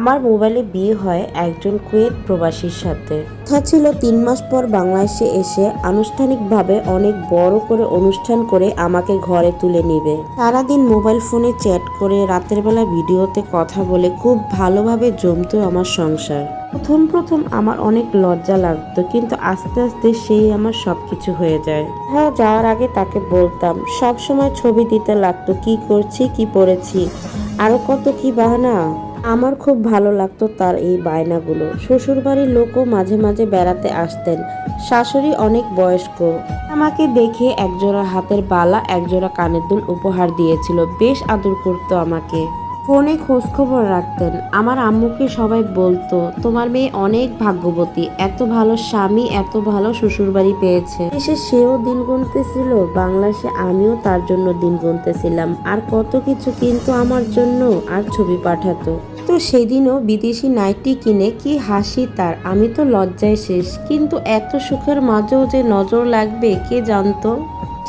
আমার মোবাইলে বিয়ে হয় একজন কুয়েত প্রবাসীর সাথে। কথা ছিল তিন মাস পর বাংলাদেশে এসে আনুষ্ঠানিকভাবে অনেক বড় করে অনুষ্ঠান করে আমাকে ঘরে তুলে নিবে। সারাদিন মোবাইল ফোনে চ্যাট করে রাতের বেলা ভিডিওতে কথা বলে খুব ভালোভাবে জমতো আমার সংসার। প্রথম প্রথম আমার অনেক লজ্জা লাগতো, কিন্তু আস্তে আস্তে সেই আমার সব কিছু হয়ে যায়। হ্যাঁ যাওয়ার আগে তাকে বলতাম সব সময় ছবি দিতে লাগতো, কি করছি, কি পড়েছি, আরও কত কি বাহানা? আমার খুব ভালো লাগতো তার এই বায়নাগুলো। শ্বশুরবাড়ির লোকও মাঝে মাঝে বেড়াতে আসতেন। শাশুড়ি অনেক বয়স্ক। আমাকে দেখে একজোড়া হাতের বালা, একজোড়া কানের দুল উপহার দিয়েছিল। বেশ আদর করতো আমাকে। ফোনে খোঁজ খবর রাখতেন। আমার আম্মুকে সবাই বলতো, তোমার মেয়ে অনেক ভাগ্যবতী। এত ভালো স্বামী, এত ভালো শ্বশুরবাড়ি পেয়েছে। এসে সেও দিন গুনতেছিল বাংলাদেশে আমিও তার জন্য দিন গুনতেছিলাম। আর কত কিছু কিন্তু আমার জন্য আর ছবি পাঠাতো। সেদিনও বিদেশি নাইটি কিনে কি হাসি তার। আমি তো লজ্জায় শেষ, কিন্তু এত সুখের মাঝেও যে নজর লাগবে, কে জানতো?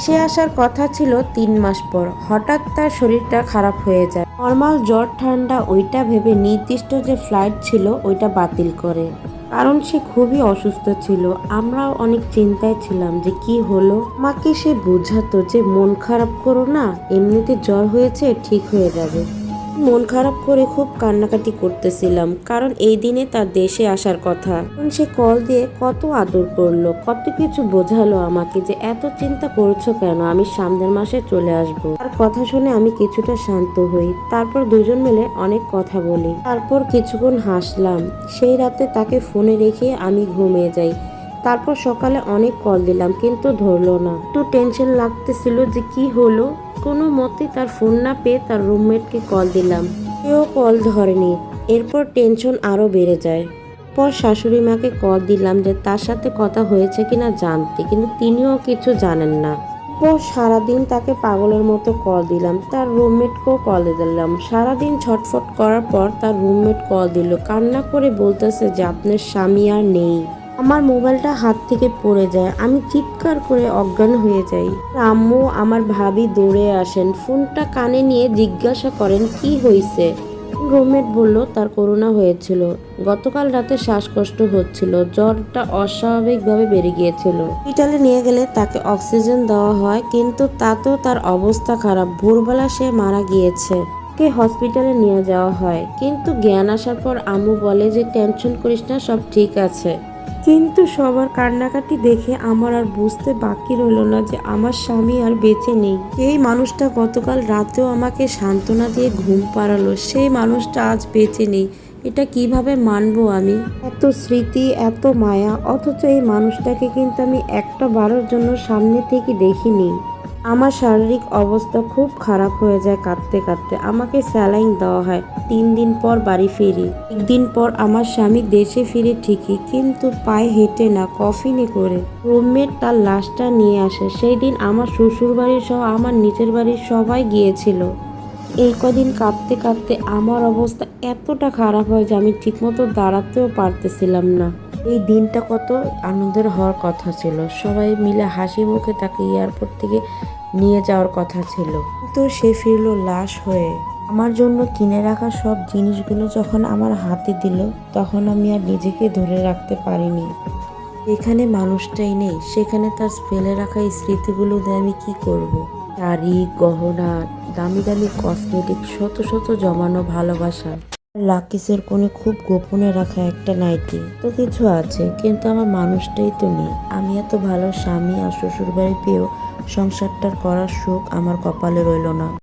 সে আসার কথা ছিল তিন মাস পর। হঠাৎ তার শরীরটা খারাপ হয়ে যায়। নর্মাল জ্বর, ঠান্ডা, ওইটা ভেবে নির্দিষ্ট যে ফ্লাইট ছিল, ওইটা বাতিল করে। কারণ সে খুবই অসুস্থ ছিল। আমরাও অনেক চিন্তায় ছিলাম যে কি হলো। মাকে সে বোঝাতো যে মন খারাপ করো না, এমনিতে জ্বর হয়েছে, ঠিক হয়ে যাবে। মন খারাপ করে খুব কান্নাকাটি করতেছিলাম, কারণ এই দিনে তার দেশে আসার কথা। সে কল দিয়ে কত আদর করল, কত কিছু বোঝালো আমাকে যে এত চিন্তা করছ কেন, আমি সামনের মাসে চলে আসব। তার কথা শুনে আমি কিছুটা শান্ত হই, তারপর দুজন মিলে অনেক কথা বলি। তারপর কিছুক্ষণ হাসলাম, সেই রাতে তাকে ফোনে রেখে আমি ঘুমিয়ে যাই। তারপর সকালে অনেক কল দিলাম, কিন্তু ধরলো না। একটু টেনশন লাগতেছিল যে কি হলো। কোনো মতে তার ফোন না পেয়ে তার রুমমেটকে কল দিলাম। কেউ কল ধরেনি। এরপর টেনশন আরও বেড়ে যায়। পর শাশুড়ি মাকে কল দিলাম যে তার সাথে কথা হয়েছে কিনা জানতে, কিন্তু তিনিও কিছু জানেন না। পর সারাদিন তাকে পাগলের মতো কল দিলাম। তার রুমমেটকেও কল দিলাম। সারাদিন ছটফট করার পর তার রুমমেট কল দিল। কান্না করে বলতেছে যে আপনার স্বামী আর নেই। আমার মোবাইলটা হাত থেকে পড়ে যায়। আমি চিৎকার করে অজ্ঞান হয়ে যাই। আম্মু আমার ভাবি দৌড়ে আসেন। ফোনটা কানে নিয়ে জিজ্ঞাসা করেন, কি হয়েছে রুমমেট বলল, তার করোনা হয়েছিল। গতকাল রাতে শ্বাসকষ্ট হচ্ছিল। জ্বরটা অস্বাভাবিকভাবে বেড়ে গিয়েছিল। হসপিটালে নিয়ে গেলে তাকে অক্সিজেন দেওয়া হয়, কিন্তু তাতেও তার অবস্থা খারাপ। ভোরবেলা সে মারা গিয়েছে। কে হসপিটালে নিয়ে যাওয়া হয়। কিন্তু জ্ঞান আসার পর আম্মু বলে যে, টেনশন করিস না, সব ঠিক আছে। কিন্তু সবার কান্নাকাটি দেখে আমার আর বুঝতে বাকি রইল না যে আমার স্বামী আর বেঁচে নেই। এই মানুষটা গতকাল রাতেও আমাকে সান্ত্বনা দিয়ে ঘুম পাড়ালো। সেই মানুষটা আজ বেঁচে নেই। এটা কীভাবে মানবো আমি? এত স্মৃতি, এত মায়া, অথচ এই মানুষটাকে কিন্তু আমি একটা বারের জন্য সামনে থেকে দেখিনি। আমার শারীরিক অবস্থা খুব খারাপ হয়ে যায় কাঁদতে কাঁদতে। আমাকে স্যালাইন দেওয়া হয়। তিন দিন পর বাড়ি ফিরি। একদিন পর আমার স্বামী দেশে ফিরে ঠিকই, কিন্তু পায়ে হেঁটে না, কফিনে করে। রুমমেট তার লাশটা নিয়ে আসে। সেই দিন আমার শ্বশুর বাড়ির সহ আমার নিজের বাড়ির সবাই গিয়েছিল। এই কদিন কাঁদতে কাঁদতে আমার অবস্থা এতটা খারাপ হয় যে আমি ঠিকমতো দাঁড়াতেও পারতেছিলাম না। এই দিনটা কত আনন্দের হওয়ার কথা ছিল। সবাই মিলে হাসি মুখে তাকে এয়ারপোর্ট থেকে নিয়ে যাওয়ার কথা ছিল। তো সে ফিরলো লাশ হয়ে। আমার জন্য কিনে রাখা সব জিনিসগুলো যখন আমার হাতে দিল, তখন আমি আর নিজেকে ধরে রাখতে পারিনি। এখানে মানুষটাই নেই, সেখানে তার ফেলে রাখা এই স্মৃতিগুলো দিয়ে আমি কি করব। শাড়ি, গহনা, দামি দামি কসমেটিক শত শত জমানো ভালোবাসা। লাকিসের কোণে খুব গোপনে রাখা একটা নাইটি। তো কিছু আছে, কিন্তু আমার মানুষটাই তো নেই। আমি এত ভালো স্বামী আর শ্বশুর বাড়ি পেয়েও সংসারটার করার সুখ আমার কপালে রইল না।